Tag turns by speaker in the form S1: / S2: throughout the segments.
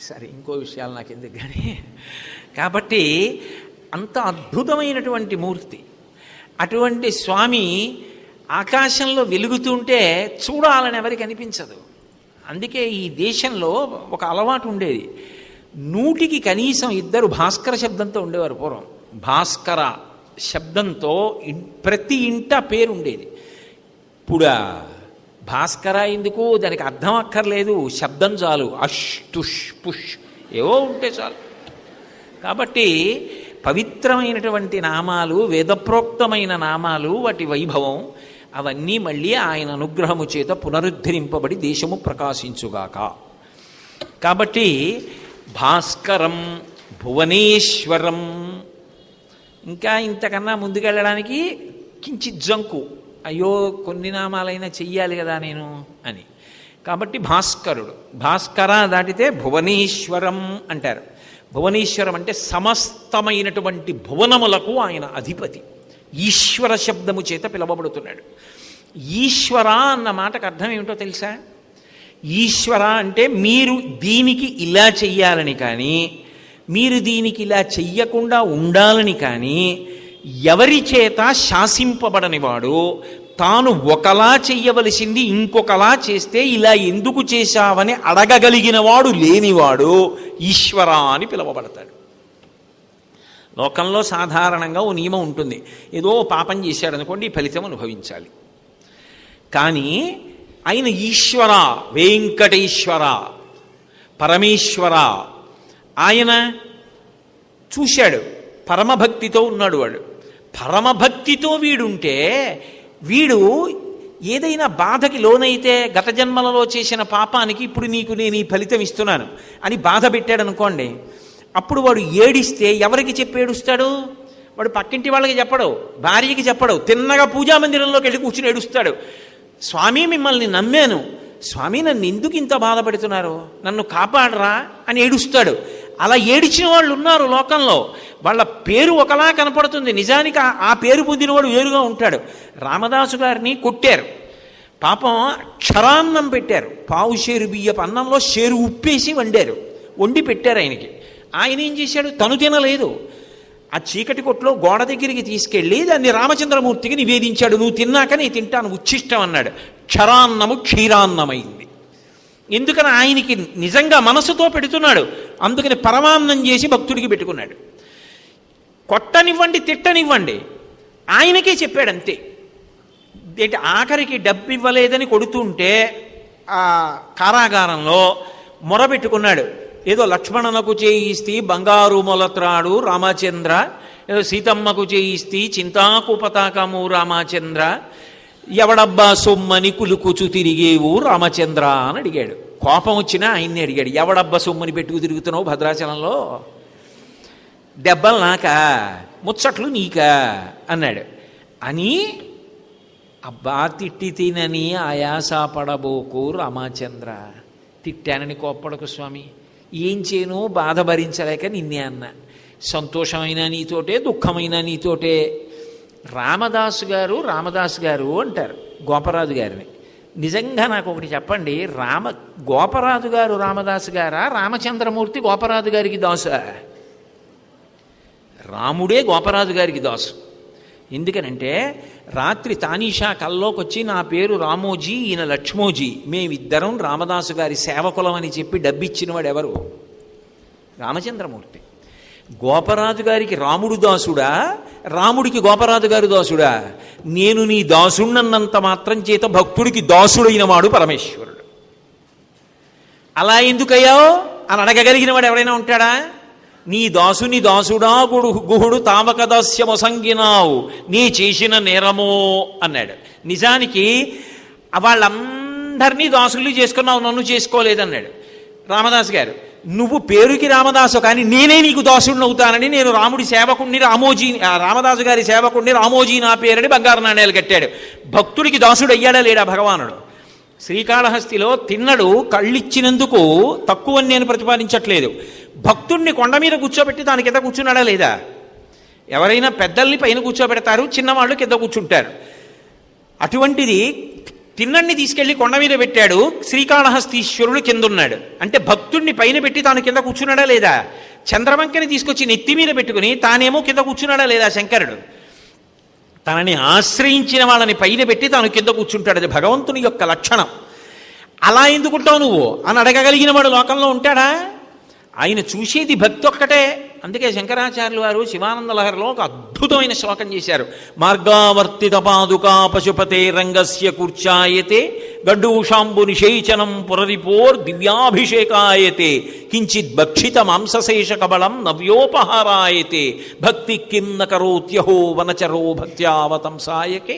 S1: సరే ఇంకో విషయాలు నాకు ఎందుకు కానీ కాబట్టి అంత అద్భుతమైనటువంటి మూర్తి. అటువంటి స్వామి ఆకాశంలో వెలుగుతుంటే చూడాలని ఎవరికి అనిపించదు. అందుకే ఈ దేశంలో ఒక అలవాటు ఉండేది. నూటికి కనీసం ఇద్దరు భాస్కర శబ్దంతో ఉండేవారు పూర్వం. భాస్కర శబ్దంతో ప్రతి ఇంట పేరు ఉండేది ఇప్పుడా భాస్కర ఎందుకు? దానికి అర్థం అక్కర్లేదు. శబ్దం చాలు. అష్ తుష్ పుష్. ఏవో ఉంటే చాలు. కాబట్టి పవిత్రమైనటువంటి నామాలు వేదప్రోక్తమైన నామాలు వాటి వైభవం అవన్నీ మళ్ళీ ఆయన అనుగ్రహము చేత పునరుద్ధరింపబడి దేశము ప్రకాశించుగాక. కాబట్టి భాస్కరం భువనేశ్వరం ఇంకా ఇంతకన్నా ముందుకెళ్ళడానికి కించిత్ జంకు. అయ్యో కొన్ని నామాలైనా చెయ్యాలి కదా నేను అని. కాబట్టి భాస్కరుడు భాస్కర దాటితే భువనేశ్వరం అంటారు. భువనేశ్వరం అంటే సమస్తమైనటువంటి భువనములకు ఆయన అధిపతి. ఈశ్వర శబ్దము చేత పిలవబడుతున్నాడు. ఈశ్వర అన్న మాటకు అర్థం ఏమిటో తెలుసా? ఈశ్వర అంటే మీరు దీనికి ఇలా చెయ్యాలని కానీ మీరు దీనికి ఇలా చెయ్యకుండా ఉండాలని కానీ ఎవరి చేత శాసింపబడనివాడు తాను ఒకలా చెయ్యవలసింది ఇంకొకలా చేస్తే ఇలా ఎందుకు చేశావని అడగగలిగినవాడు లేనివాడు ఈశ్వర అని పిలువబడతాడు. లోకంలో సాధారణంగా ఓ నియమం ఉంటుంది. ఏదో పాపం చేశాడు అనుకోండి ఫలితం అనుభవించాలి. కానీ ఆయన ఈశ్వర వెంకటేశ్వర పరమేశ్వర ఆయన చూశాడు పరమభక్తితో ఉన్నాడు వాడు. పరమభక్తితో వీడుంటే వీడు ఏదైనా బాధకి లోనైతే గత జన్మలలో చేసిన పాపానికి ఇప్పుడు నీకు నేను ఈ ఫలితం ఇస్తున్నాను అని బాధ పెట్టాడు అనుకోండి అప్పుడు వాడు ఏడిస్తే ఎవరికి చెప్పి ఏడుస్తాడు? వాడు పక్కింటి వాళ్ళకి చెప్పడు భార్యకి చెప్పడు తిన్నగా పూజా మందిరంలోకి వెళ్ళి కూర్చుని ఏడుస్తాడు. స్వామి మిమ్మల్ని నమ్మాను. స్వామి నన్ను ఎందుకు ఇంత బాధపడుతున్నారు నన్ను కాపాడరా? అని ఏడుస్తాడు. అలా ఏడిచిన వాళ్ళు ఉన్నారు లోకంలో. వాళ్ళ పేరు ఒకలా కనపడుతుంది. నిజానికి ఆ- పేరు పొందినవాడు వేరుగా ఉంటాడు. రామదాసు గారిని కొట్టారు. పాపం క్షరాన్నం పెట్టారు. పావు షేరు బియ్యపు అన్నంలో షేరు ఉప్పేసి వండారు. వండి పెట్టారు ఆయనకి. ఆయన ఏం చేశాడు? తను తినలేదు. ఆ చీకటి కొట్లో గోడ దగ్గరికి తీసుకెళ్ళి దాన్ని రామచంద్రమూర్తికి నివేదించాడు. నువ్వు తిన్నాక నేను తింటాను. ఉచ్ఛిష్టం అన్నాడు. క్షరాన్నము క్షీరాన్నమైంది. ఎందుకని ఆయనకి నిజంగా మనసుతో పెడుతున్నాడు? అందుకని పరమాన్నం చేసి భక్తుడికి పెట్టుకున్నాడు. కొట్టనివ్వండి తిట్టనివ్వండి. ఆయనకే చెప్పాడు అంతే ఏంటి ఆఖరికి డబ్బు ఇవ్వలేదని కొడుతుంటే ఆ కారాగారంలో మొరబెట్టుకున్నాడు. ఏదో లక్ష్మణనకు చేయిస్తి బంగారు మొలత్రాడు రామచంద్ర ఏదో సీతమ్మకు చేయిస్తి చింతాకు పతాకము రామచంద్ర ఎవడబ్బా సొమ్మని కులుకుచు తిరిగేవు రామచంద్ర అని అడిగాడు. కోపం వచ్చినా ఆయన్ని అడిగాడు. ఎవడబ్బా సొమ్మని పెట్టుకు తిరుగుతున్నావు భద్రాచలంలో? దెబ్బలు నాకా? ముచ్చట్లు నీకా? అన్నాడు. అని అబ్బా తిట్టి తినని ఆయాసపడబోకు రామచంద్ర. తిట్టానని కోప్పడకు స్వామి. ఏం చేయను బాధ భరించలేక నిన్నే అన్న. సంతోషమైన నీతోటే దుఃఖమైన నీతోటే రామదాసు గారు రామదాసు గారు అంటారు గోపరాజు గారిని. నిజంగా నాకు ఒకటి చెప్పండి రామ గోపరాజు గారు రామదాసు గారా? రామచంద్రమూర్తి గోపరాజు గారికి దాసా? రాముడే గోపరాజు గారికి దాసు. ఎందుకనంటే రాత్రి తానీషా కల్లోకి వచ్చి నా పేరు రామోజీ ఈయన లక్ష్మోజీ. మేమిద్దరం రామదాసు గారి సేవకులం అని చెప్పి డబ్బిచ్చిన వాడు ఎవరు రామచంద్రమూర్తి. గోపరాజు గారికి రాముడు దాసుడా? రాముడికి గోపరాజు గారు దాసుడా? నేను నీ దాసుణ్ణన్నంత మాత్రం చేత భక్తుడికి దాసుడైన వాడు పరమేశ్వరుడు. అలా ఎందుకయ్యావు? అని అడగగలిగిన వాడు ఎవరైనా ఉంటాడా? నీ దాసుని దాసుడా గుడు గుహుడు తామక దాస్యమొసంగినావు నీ చేసిన నేరమో అన్నాడు. నిజానికి వాళ్ళందరినీ దాసులు చేసుకున్నావు నన్ను చేసుకోలేదన్నాడు. రామదాస్ గారు నువ్వు పేరుకి రామదాసు కానీ నేనే నీకు దాసుడిని అవుతానని నేను రాముడి సేవకుణ్ణి రామోజీ రామదాసు గారి సేవకుణ్ణి రామోజీ నా పేరని బంగారు నాణ్యాలు కట్టాడు. భక్తుడికి దాసుడు అయ్యాడా లేడా భగవానుడు? శ్రీకాళహస్తిలో తిన్నడు కళ్ళిచ్చినందుకు తక్కువ నేను ప్రతిపాదించట్లేదు. భక్తుణ్ణి కొండ మీద కూర్చోబెట్టి దాని కింద కూర్చున్నాడా లేదా? ఎవరైనా పెద్దల్ని పైన కూర్చోబెడతారు చిన్నవాళ్ళు కింద కూర్చుంటారు. అటువంటిది తిన్నన్ని తీసుకెళ్ళి కొండ మీద పెట్టాడు శ్రీకాళహస్తీశ్వరుడు కిందున్నాడు. అంటే భక్తుణ్ణి పైన పెట్టి తాను కింద కూర్చున్నాడా లేదా? చంద్రవంకని తీసుకొచ్చి నెత్తి మీద పెట్టుకుని తానేమో కింద కూర్చున్నాడా లేదా శంకరుడు? తనని ఆశ్రయించిన వాళ్ళని పైన పెట్టి తాను కింద కూర్చుంటాడు. అది భగవంతుని యొక్క లక్షణం. అలా ఎందుకుంటావు నువ్వు? అని అడగగలిగిన వాడు లోకంలో ఉంటాడా? ఆయన చూసేది భక్తి ఒక్కటే. అందుకే శంకరాచార్యులు వారు శివానంద లహరిలో ఒక అద్భుతమైన శ్లోకం చేశారు. మార్గావర్తిత పాదుకా పశుపతే రంగస్య కూర్చాయతే గడ్డూషాంబు నిషేచనం పురరిపోర్ దివ్యాభిషేకాయతే కించిత్ భక్షిత మాంసశేష కబళం నవ్యోపహారాయతే భక్తి కిం నకరోత్యహో కరోత్యహో వనచరో భక్త్యావతంసాయకే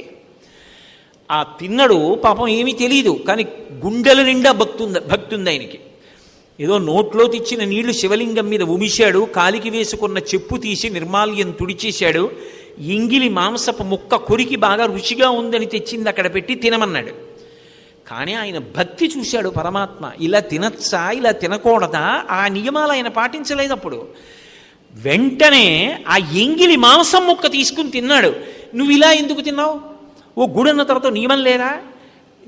S1: ఆ తిన్నడు పాపం ఏమీ తెలియదు కానీ గుండెల నిండా భక్తుంది భక్తుంది ఆయనకి ఏదో నోట్లో తెచ్చిన నీళ్ళు శివలింగం మీద ఉమిశాడు కాలికి వేసుకున్న చెప్పు తీసి నిర్మాల్యం తుడిచేశాడు ఎంగిలి మాంసపు ముక్క కొరికి బాగా రుచిగా ఉందని తెచ్చింది అక్కడ పెట్టి తినమన్నాడు. కానీ ఆయన భక్తి చూశాడు పరమాత్మ ఇలా తినచ్చా ఇలా తినకూడదా ఆ నియమాలు ఆయన పాటించలేదు అప్పుడు వెంటనే ఆ ఎంగిలి మాంసం ముక్క తీసుకుని తిన్నాడు. నువ్వు ఇలా ఎందుకు తిన్నావు? ఓ గుడన్న తర్వాత నియమం లేరా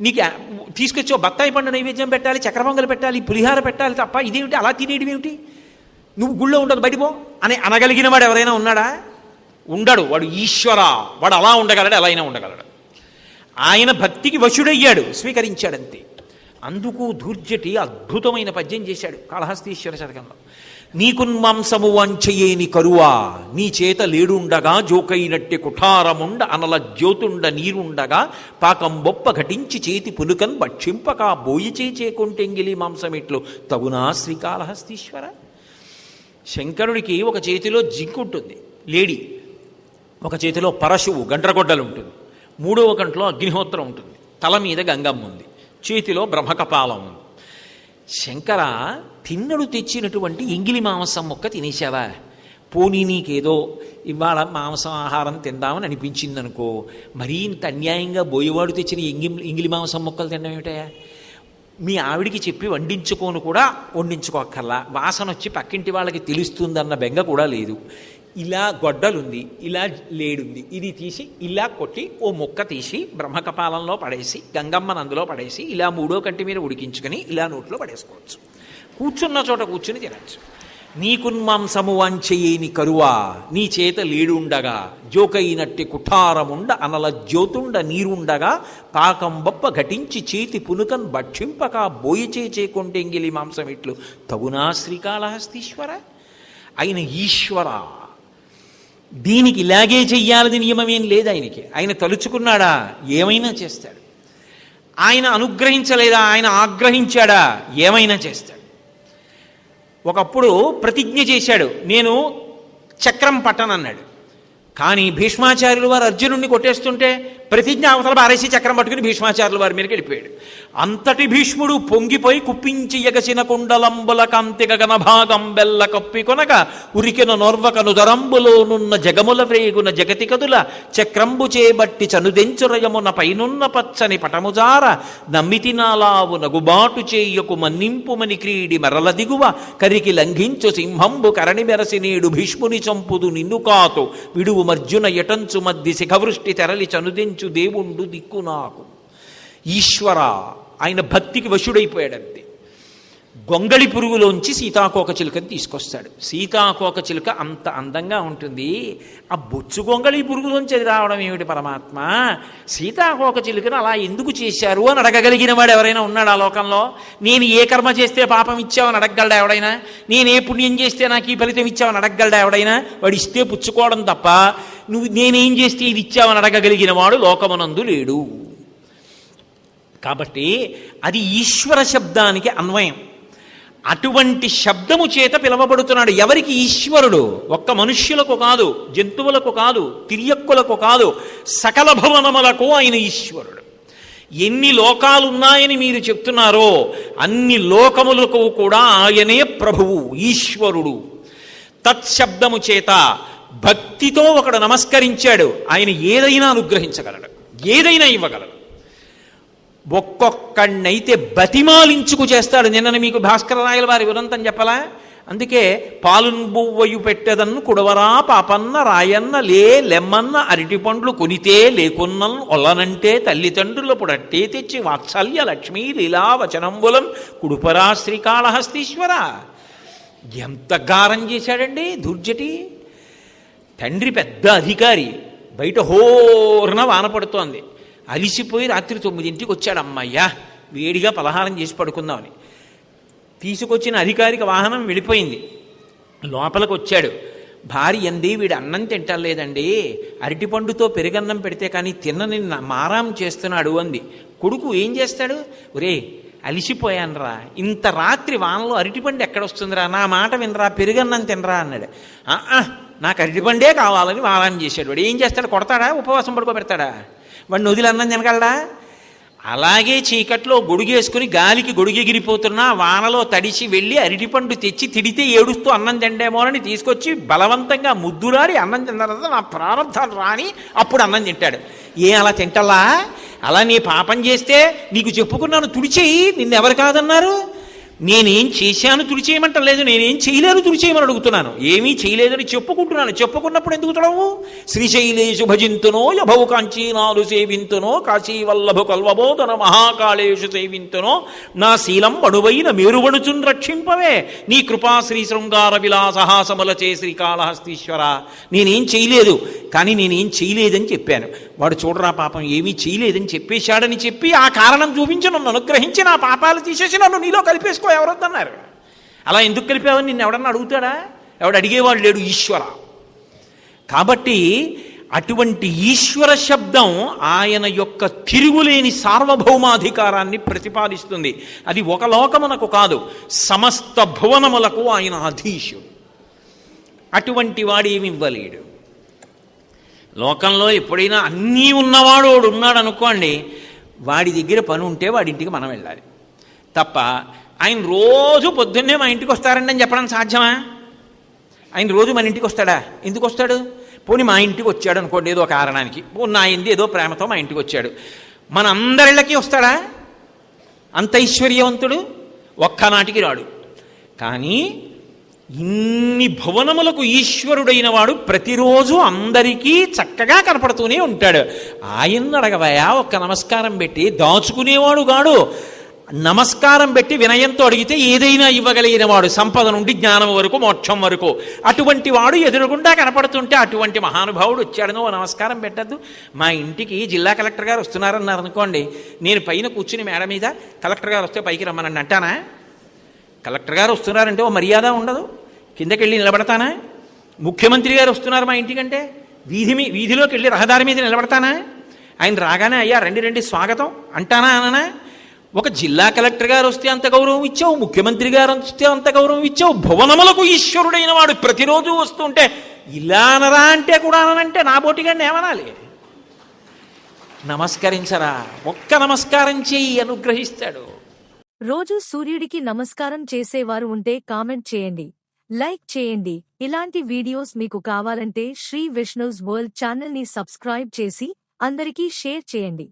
S1: నీకు తీసుకొచ్చి బత్తాయి పండు నైవేద్యం పెట్టాలి చక్రపొంగలు పెట్టాలి పులిహార పెట్టాలి తప్ప ఇదేమిటి? అలా తినేయడం ఏమిటి? నువ్వు గుళ్ళో ఉండదు బయటిపో అని అనగలిగిన వాడు ఎవరైనా ఉన్నాడా? ఉండడు. వాడు ఈశ్వర. వాడు అలా ఉండగలడు అలా అయినా ఉండగలడు. ఆయన భక్తికి వశుడయ్యాడు స్వీకరించాడంతే. అందుకు ధూర్జటి అద్భుతమైన పద్యం చేశాడు కాళహస్తీశ్వర శతకంలో. నీకున్మాంసము వంచయేని కరువా నీ చేత లేడుండగా జోకైనట్టి కుఠారముండ అనల జ్యోతుండ నీరుండగా పాకం బొప్ప ఘటించి చేతి పులుకన్ భక్షింపక బోయి చేచేకొంటెంగిలి మాంసమిట్లు. తగునా శ్రీకాళహస్తీశ్వర? శంకరుడికి ఒక చేతిలో జింకు ఉంటుంది లేడి. ఒక చేతిలో పరశువు గండ్రగొడ్డలు ఉంటుంది మూడవ కంట్లో అగ్నిహోత్రం ఉంటుంది. తల మీద గంగమ్మ ఉంది చేతిలో బ్రహ్మకపాలం ఉంది శంకర తిన్నడు తెచ్చినటువంటి ఎంగిలి మాంసం మొక్క తినేసావా పోనీ నీకేదో ఇవాళ మాంసం ఆహారం తిందామని అనిపించింది అనుకో మరీ ఇంత అన్యాయంగా బోయవాడు తెచ్చిన ఎంగి ఎంగిలి మాంసం మొక్కలు తినడం ఏమిటయా మీ ఆవిడికి చెప్పి వండించుకోను కూడా వండించుకోక్కర్లా. వాసన వచ్చి పక్కింటి వాళ్ళకి తెలుస్తుందన్న బెంగ కూడా లేదు. ఇలా గొడ్డలుంది ఇలా లేడుంది. ఇది తీసి ఇలా కొట్టి ఓ ముక్క తీసి బ్రహ్మకపాలంలో పడేసి గంగమ్మను అందులో పడేసి ఇలా మూడో కంటి మీద ఉడికించుకొని ఇలా నోట్లో పడేసుకోవచ్చు. కూర్చున్న చోట కూర్చుని తినచ్చు. నీకున్మాంసము వంచయేని కరువా నీ చేత లేడుండగా జోకైనట్టి కుఠారముండ అనల జ్యోతుండ నీరుండగా పాకం బొప్ప ఘటించి చేతి పునుకన్ భక్షింపక బోయిచే చేకొంటెంగిలి మాంసమిట్లు. తగునా శ్రీకాళహస్తీశ్వర. ఆయన ఈశ్వర. దీనికి ఇలాగే చెయ్యాలని నియమమేం లేదు ఆయనకి. ఆయన తలుచుకున్నాడా? ఏమైనా చేస్తాడు. ఆయన అనుగ్రహించలేదా? ఆయన ఆగ్రహించాడా? ఏమైనా చేస్తాడు. ఒకప్పుడు ప్రతిజ్ఞ చేశాడు. నేను చక్రం పట్టనన్నాడు. కానీ భీష్మాచార్యులు వారు అర్జునుడిని కొట్టేస్తుంటే ప్రతిజ్ఞ అవతల బారేసి చక్రం పట్టుకుని భీష్మాచార్యుల వారి మీదకి వెళ్ళిపోయాడు అంతటి భీష్ముడు పొంగిపోయి కుప్పించి ఎగసిన కుండలంబుల కాంతి గగన భాగం బెల్ల కప్పి కొనక ఉరికిన నోర్వకను దరంబులోనున్న జగముల వేగున జగతి కదుల చక్రంబు చేబట్టి చనుదెంచురయమున పైనున్న పచ్చని పటముజార నమ్మితినాలావు నగుబాటు చేయకు మన్నింపుమని క్రీడి మరల దిగువ కరికి లంఘించు సింహంబు కరణి మెరసి నేడు భీష్ముని చంపుదు నిన్ను కాతు విడువు మర్జున ఎటంచు మద్ది శిఖవృష్టి తెరలి చనుదించు దేవుండు దిక్కు నాకు. ఈశ్వర ఆయన భక్తికి వశుడైపోయాడంతే. గొంగళి పురుగులోంచి సీతాకోక చిలుకని తీసుకొస్తాడు. సీతాకోక చిలుక అంత అందంగా ఉంటుంది. ఆ బొచ్చు గొంగళి పురుగులోంచి అది రావడం ఏమిటి పరమాత్మ? సీతాకోక చిలుకను అలా ఎందుకు చేశారు అని అడగగలిగిన వాడు ఎవరైనా ఉన్నాడు ఆ లోకంలో? నేను ఏ కర్మ చేస్తే పాపం ఇచ్చావని అడగగలడా ఎవడైనా? నేను ఏ పుణ్యం చేస్తే నాకు ఈ ఫలితం ఇచ్చావని అడగగలడా ఎవడైనా? వాడు ఇస్తే పుచ్చుకోవడం తప్ప నువ్వు నేనేం చేస్తే ఇది ఇచ్చావని అడగగలిగిన వాడు లోకమునందు లేడు. కాబట్టి అది ఈశ్వర శబ్దానికి అన్వయం. అటువంటి శబ్దము చేత పిలవబడుతున్నాడు. ఎవరికి? ఈశ్వరుడు. ఒక్క మనుష్యులకు కాదు జంతువులకు కాదు తిరియక్కులకు కాదు సకల భవనములకు ఆయన ఈశ్వరుడు. ఎన్ని లోకాలున్నాయని మీరు చెప్తున్నారో అన్ని లోకములకు కూడా ఆయనే ప్రభువు ఈశ్వరుడు. తత్శబ్దము చేత భక్తితో ఒకడు నమస్కరించాడు. ఆయన ఏదైనా అనుగ్రహించగలడు. ఏదైనా ఇవ్వగలడు. ఒక్కొక్కడినైతే బతిమాలించుకు చేస్తాడు. నిన్న మీకు భాస్కర రాయల వారి వినంతం చెప్పలా? అందుకే పాలున్బువ్వయు పెట్టెదన్ను కుడవరా పాపన్న రాయన్న లే లెమ్మన్న అరటి పండ్లు కొనితే లేకున్నన్ ఒల్లనంటే తల్లిదండ్రుల పుడట్టే తెచ్చి వాత్సల్య లక్ష్మీ లీలా వచనంబులం కుడుపరా శ్రీకాళహస్తీశ్వర. ఎంత గారం చేశాడండి దుర్జటి. తండ్రి పెద్ద అధికారి. బయట హోరన వాన పడుతోంది. అలిసిపోయి రాత్రి తొమ్మిదింటికి వచ్చాడు అమ్మయ్యా. వేడిగా పలహారం చేసి పడుకుందామని. తీసుకొచ్చిన అధికారిక వాహనం వెళ్ళిపోయింది. లోపలికి వచ్చాడు. భార్య అంది వీడు అన్నం తింటలేదండి. అరటిపండుతో పెరుగన్నం పెడితే కానీ తిన్నని మారాం చేస్తున్నాడు అంది. కొడుకు ఏం చేస్తాడు? ఒరే అలిసిపోయానురా. ఇంత రాత్రి వానలో అరటిపండు ఎక్కడొస్తుందిరా నా మాట వినరా పెరుగన్నం తినరా అన్నాడు. "ఆ, ఆ, నాకు అరటిపండే కావాలని వారాన్ని చేశాడు. వాడు ఏం చేస్తాడు? కొడతాడా? ఉపవాసం పడుకోబెడతాడా? వాడిని వదిలి అన్నం తినగలడా? అలాగే చీకట్లో గొడుగేసుకుని గాలికి గొడుగెగిరిపోతున్నా వానలో తడిచి వెళ్ళి అరటిపండు తెచ్చి తిడితే ఏడుస్తూ అన్నం తిండేమోనని తీసుకొచ్చి బలవంతంగా ముద్దురారి అన్నం తిన్న నా ప్రారంభాలు రాని అప్పుడు అన్నం తింటాడు. ఏ అలా తింటలా అలా నీ పాపం చేస్తే నీకు చెప్పుకున్నాను తుడిచేయి నిన్నెవరు కాదన్నారు? నేనేం చేశాను తుడిచేయమంటలేదు నేనేం చేయలేదు తుడిచేయమని అడుగుతున్నాను. ఏమీ చేయలేదని చెప్పుకుంటున్నాను. చెప్పుకున్నప్పుడు ఎందుకు తడవు శ్రీశైలేషు భజింతునో యభవు కాంచీనాలు సేవింతునో కాశీవల్లభు కల్వబోధన మహాకాళేషు సేవింతునో నా శీలం అణువైన మేరువణుచున్ రక్షింపవే. నీ కృపా శ్రీ శృంగార విలాసహాసముల చే శ్రీకాళహస్తీశ్వర నేనేం చేయలేదు కానీ నేనేం చేయలేదని చెప్పాను. వాడు చూడరా పాపం ఏమీ చేయలేదని చెప్పేశాడని చెప్పి ఆ కారణం చూపించి నన్ను అనుగ్రహించి నా పాపాలు తీసేసి నన్ను నీలో కలిపేసుకో ఎవరొద్దన్నారు? అలా ఎందుకు కలిపావని నిన్ను ఎవడన్నా అడుగుతాడా? ఎవడు అడిగేవాడు లేడు ఈశ్వర. కాబట్టి అటువంటి ఈశ్వర శబ్దం ఆయన యొక్క తిరుగులేని సార్వభౌమాధికారాన్ని ప్రతిపాదిస్తుంది. అది ఒక లోకమునకు కాదు సమస్త భువనములకు ఆయన అధీశుడు. అటువంటి వాడు ఏమి ఇవ్వలేడు. లోకంలో ఎప్పుడైనా అన్నీ ఉన్నవాడు ఉన్నాడు అనుకోండి వాడి దగ్గర పని ఉంటే వాడింటికి మనం వెళ్ళాలి. తప్ప ఆయన రోజు పొద్దున్నే మా ఇంటికి వస్తారండి అని చెప్పడం సాధ్యమా? ఆయన రోజు మన ఇంటికి వస్తాడా? ఎందుకు వస్తాడు? పోనీ మా ఇంటికి వచ్చాడు అనుకోండి ఏదో కారణానికి. పోనీ నా ఇంది ఏదో ప్రేమతో మా ఇంటికి వచ్చాడు. మన అందరిళ్ళకి వస్తాడా? అంత ఐశ్వర్యవంతుడు ఒక్కనాటికి రాడు. కానీ ఇన్ని భువనములకు ఈశ్వరుడైన వాడు ప్రతిరోజు అందరికీ చక్కగా కనపడుతూనే ఉంటాడు. ఆయన్ని అడగవయా ఒక్క నమస్కారం పెట్టి దాచుకునేవాడు గాడు నమస్కారం పెట్టి వినయంతో అడిగితే ఏదైనా ఇవ్వగలిగిన వాడు సంపద నుండి జ్ఞానం వరకు మోక్షం వరకు. అటువంటి వాడు ఎదురుగుండా కనపడుతుంటే అటువంటి మహానుభావుడు వచ్చాడనో నమస్కారం పెట్టద్దు. మా ఇంటికి జిల్లా కలెక్టర్ గారు వస్తున్నారన్నారు అనుకోండి. నేను పైన కూర్చుని మేడ మీద కలెక్టర్ గారు వస్తే పైకి రమ్మనండి అంటానా? కలెక్టర్ గారు వస్తున్నారంటే ఓ మర్యాద ఉండదు. కిందకి వెళ్ళి నిలబడతానా? ముఖ్యమంత్రి గారు వస్తున్నారు మా ఇంటికంటే. వీధి మీ వీధిలోకి వెళ్ళి రహదారి మీద నిలబడతానా? ఆయన రాగానే అయ్యా రండి రండి స్వాగతం. అంటానా అననా? ఒక జిల్లా కలెక్టర్ గారు వస్తే అంత గౌరవం ఇచ్చావు ముఖ్యమంత్రి గారు వస్తే అంత గౌరవం ఇచ్చావు భువనములకు ఈశ్వరుడైన వాడు ప్రతిరోజు వస్తుంటే ఇలా అనరా అంటే కూడా అనంటే నా బోటిగాడిని ఏమనాలి? నమస్కరించరా? ఒక్క నమస్కారం చేయి అనుగ్రహిస్తాడు.
S2: రోజు సూర్యుడికి నమస్కారం చేసేవారు ఉంటే కామెంట్ చేయండి లైక్ చేయండి. ఇలాంటి వీడియోస్ మీకు కావాలంటే శ్రీ విష్ణుస్ వరల్డ్ ఛానల్ని సబ్స్క్రైబ్ చేసి అందరికీ షేర్ చేయండి.